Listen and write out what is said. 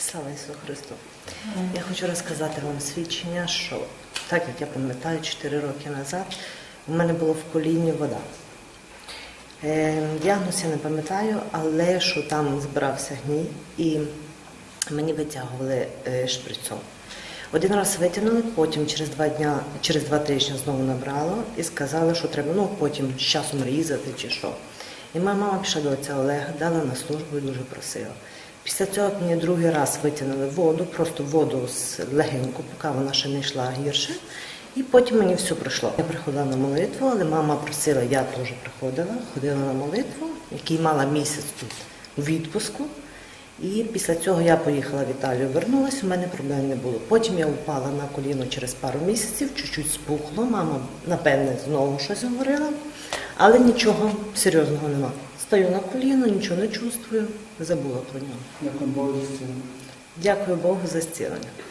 Слава Ісусу Христу! Я хочу розказати вам свідчення, що так як я пам'ятаю, 4 роки назад у мене було в коліні вода. Е, Діагноз я не пам'ятаю, але що там збирався гній і мені витягували е, шприцом. Один раз витягнули, потім через два дня, через два тижні знову набрало і сказали, що треба ну потім з часом різати чи що. І моя мама пішла до отця Олега, дала на службу і дуже просила. Після цього мені другий раз витягнули воду, просто воду з легеньку, поки вона ще не йшла гірше. І потім мені все пройшло. Я приходила на молитву, але мама просила, я теж приходила, ходила на молитву, який мала місяць тут у відпуску. І після цього я поїхала в Італію, вернулася, у мене проблем не було. Потім я упала на коліно через пару місяців, чуть-чуть спухло. Мама, напевне, знову щось говорила, але нічого серйозного нема. Стою на коліно, нічого не чувствую, забула про нього. Дякую Богу за зцілення. Дякую Богу за зцілення.